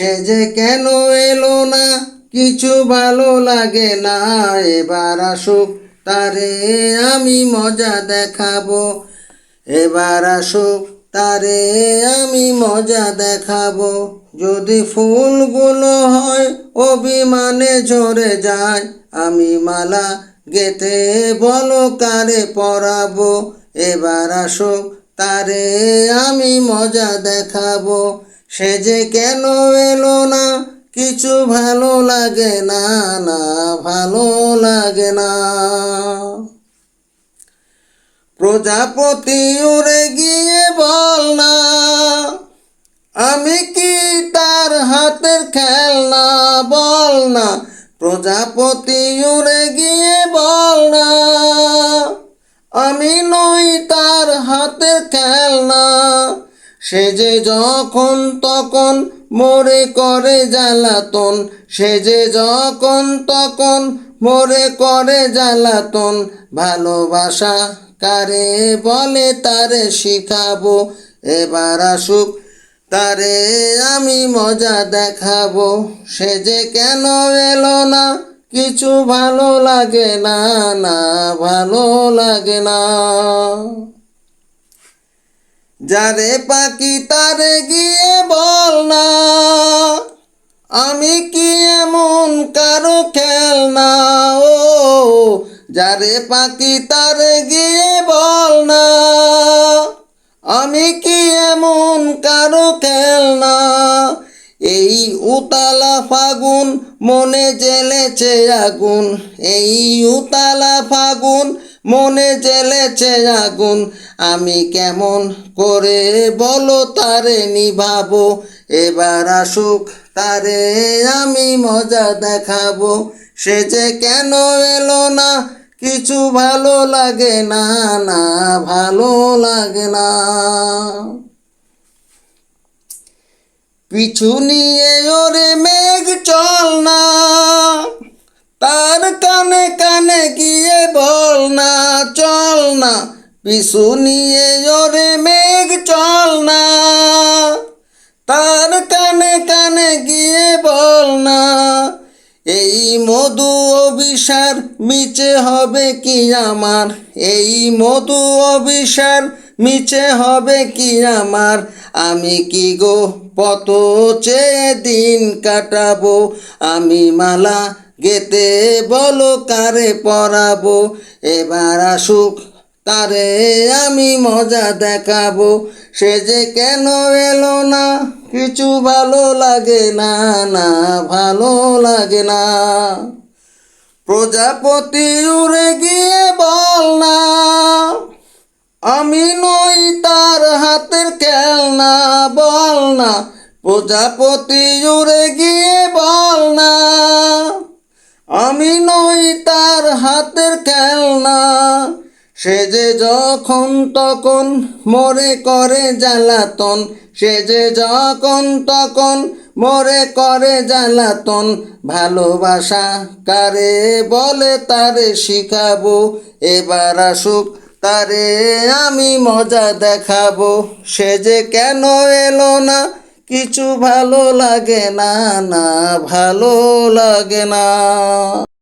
সে যে কেন এলো না, কিছু ভালো লাগে না। এবার আসুক তারে আমি মজা দেখাবো। এবার আসুক তারে আমি মজা দেখাবো। যদি ফুলগুলো হয়, অভিমানে ঝরে যায়। আমি মালা গেতে বলো কারে পরাবো। এবার আসুক তারে আমি মজা দেখাবো। সে যে কেন এলো না? কিছু ভালো লাগে না না ভালো লাগে না। প্রজাপতি উড়ে গিয়ে বল না, আমি কি তার হাতের খেলনা? বল না, প্রজাপতি উড়ে গিয়ে বল না, আমি নই তার হাতের খেলনা। সে যে যখন তখন মোরে করে জ্বালাতন, সে যে যখন তখন মোরে করে জ্বালাতন, ভালোবাসা কারে বলে তারে শিখাবো, এবার আসুক তারে আমি মজা দেখাবো। সে যে কেন এলো না, কিছু ভালো লাগে না না ভালো লাগে না। যারে পাখি তারে গিয়ে বল না, আমি কি এমন কারও খেলনা? ও, যারে পাখি তারে গিয়ে বল না, আমি কি এমন কারও খেলনা? এই উতালা ফাগুন মনে জেলেছে আগুন, এই উতালা ফাগুন মনে জেলেছে আগুন। আমি কেমন করে বলো তারে নিভাবো? এবার আসুক তারে আমি মজা দেখাবো। সে যে কেন এলো না? কিছু ভালো লাগে না না ভালো লাগে না। পিছু নিয়ে ওরে মেঘ না, পিছু নিয়ে ওরে মেঘ চল না। তার কানে কানে গিয়ে বল না, এই মধু অভিসার মিচে হবে কি আমার? এই মধু অভিসার মিচে হবে কি আমার? আমি কি গো পত চেয়ে দিন কাটাবো? আমি মালা গেতে বলো কারে পরাবো? এবার আসুক তারে আমি মজা দেখাবো। সে যে কেন এলো না? কিছু ভালো লাগে না না ভালো লাগে না। প্রজাপতি উড়ে গিয়ে বল না। আমি নই তার হাতের খেলনা, বল না। প্রজাপতি উড়ে গিয়ে বল না। আমি নই তার হাতের খেলনা। সে যে যখন তখন মরে করে জ্বালাতন, সে যে যখন তখন মরে করে জ্বালাতন, ভালোবাসা কারে বলে তারে শিখাবো, এবার আসুক তারে আমি মজা দেখাবো। সে যে কেন এলো না, কিছু ভালো লাগে না না ভালো লাগে না।